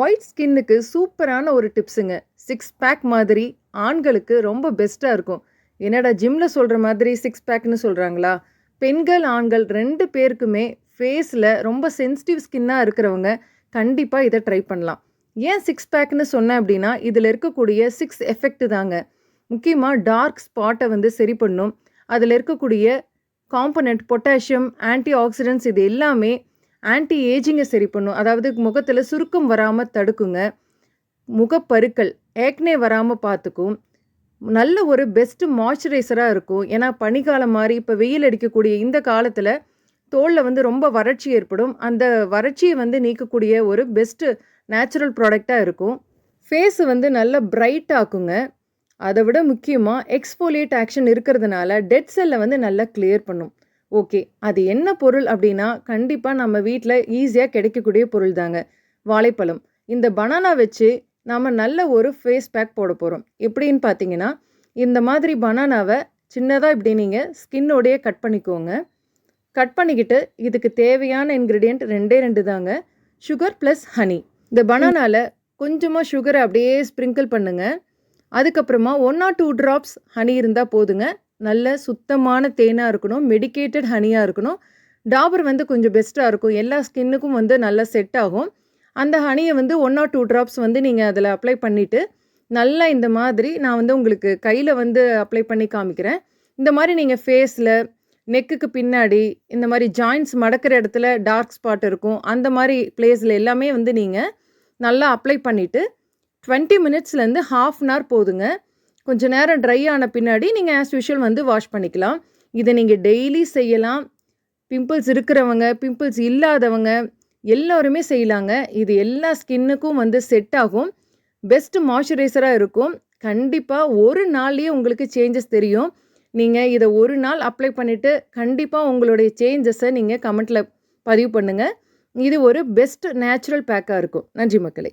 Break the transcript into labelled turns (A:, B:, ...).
A: White ஸ்கின்னுக்கு சூப்பரான ஒரு டிப்ஸுங்க சிக்ஸ் பேக் மாதிரி ஆண்களுக்கு ரொம்ப பெஸ்ட்டாக இருக்கும். என்னடா ஜிம்மில் சொல்கிற மாதிரி சிக்ஸ் பேக்னு சொல்கிறாங்களா பெண்கள் ஆண்கள் ரெண்டு பேருக்குமே ஃபேஸில் ரொம்ப சென்சிட்டிவ் ஸ்கின்னாக இருக்கிறவங்க கண்டிப்பாக இதை ட்ரை பண்ணலாம். ஏன் சிக்ஸ் பேக்னு சொன்னேன் அப்படின்னா இதில் இருக்கக்கூடிய சிக்ஸ் எஃபெக்ட் தாங்க. முக்கியமாக டார்க் ஸ்பாட்டை வந்து சரி பண்ணும். அதில் இருக்கக்கூடிய காம்பனண்ட் பொட்டாசியம் ஆன்டி ஆக்சிடென்ட்ஸ் இது எல்லாமே ஆன்டி ஏஜிங்கை சரி பண்ணும். அதாவது முகத்தில் சுருக்கம் வராமல் தடுக்குங்க. முகப்பருக்கள் ஏக்னே வராமல் பார்த்துக்கும் நல்ல ஒரு பெஸ்ட்டு மாய்ஸ்சரைசராக இருக்கும். ஏன்னா பனிக்காலம் மாதிரி இப்போ வெயில் அடிக்கக்கூடிய இந்த காலத்தில் தோலில் வந்து ரொம்ப வறட்சி ஏற்படும். அந்த வறட்சியை வந்து நீக்கக்கூடிய ஒரு பெஸ்ட்டு நேச்சுரல் ப்ராடக்டாக இருக்கும். ஃபேஸு வந்து நல்ல பிரைட் ஆக்குங்க. அதை விட முக்கியமாக எக்ஸ்போலியேட் ஆக்ஷன் இருக்கிறதுனால டெட் செல்லை வந்து நல்லா கிளியர் பண்ணும். ஓகே. அது என்ன பொருள் அப்படின்னா கண்டிப்பாக நம்ம வீட்டில் ஈஸியாக கிடைக்கக்கூடிய பொருள் தாங்க. வாழைப்பழம். இந்த பனானா வச்சு நாம் நல்ல ஒரு ஃபேஸ் பேக் போட போகிறோம் எப்படின்னு பார்த்தீங்கன்னா இந்த மாதிரி பனானாவை சின்னதாக இப்படி நீங்கள் ஸ்கின்னோடையே கட் பண்ணிக்கோங்க. கட் பண்ணிக்கிட்டு இதுக்கு தேவையான இன்க்ரீடியண்ட் ரெண்டே ரெண்டு தாங்க. சுகர் ப்ளஸ் ஹனி இந்த பனானாவில் கொஞ்சமாக சுகரை அப்படியே ஸ்ப்ரிங்கிள் பண்ணுங்கள் அதுக்கப்புறமா one or two drops honey இருந்தால் போதுங்க. நல்ல சுத்தமான தேனாக இருக்கணும் மெடிக்கேட்டட் ஹனியாக இருக்கணும். டாபர் வந்து கொஞ்சம் பெஸ்ட்டாக இருக்கும். எல்லா ஸ்கின்னுக்கும் வந்து நல்லா செட் ஆகும். அந்த ஹனியை வந்து ஒன் ஆர் டூ ட்ராப்ஸ் வந்து நீங்கள் அதில் அப்ளை பண்ணிவிட்டு நல்லா இந்த மாதிரி நான் வந்து உங்களுக்கு கையில் வந்து அப்ளை பண்ணி காமிக்கிறேன். இந்த மாதிரி நீங்கள் ஃபேஸில் நெக்குக்கு பின்னாடி இந்த மாதிரி ஜாயின்ஸ் மடக்கிற இடத்துல டார்க் ஸ்பாட் இருக்கும். அந்த மாதிரி பிளேஸில் எல்லாமே வந்து நீங்கள் நல்லா அப்ளை பண்ணிவிட்டு டுவெண்ட்டி மினிட்ஸ்லேருந்து ஹாஃப் அன் ஹவர் போதுங்க. கொஞ்சம் நேரம் ட்ரை ஆன பின்னாடி நீங்கள் ஆஸ் யூஷுவல் வந்து வாஷ் பண்ணிக்கலாம். இதை நீங்கள் டெய்லி செய்யலாம். பிம்பிள்ஸ் இருக்கிறவங்க பிம்பிள்ஸ் இல்லாதவங்க எல்லோருமே செய்யலாங்க. இது எல்லா ஸ்கின்னுக்கும் வந்து செட் ஆகும். பெஸ்ட் மாய்ஸ்சரைசராக இருக்கும். கண்டிப்பாக ஒரு நாள்லேயே உங்களுக்கு சேஞ்சஸ் தெரியும். நீங்கள் இதை ஒரு நாள் அப்ளை பண்ணிவிட்டு கண்டிப்பாக உங்களுடைய சேஞ்சஸை நீங்கள் கமெண்ட்டில் பதிவு பண்ணுங்கள் இது ஒரு பெஸ்ட் நேச்சுரல் பேக்காக இருக்கும். நன்றி மக்களே.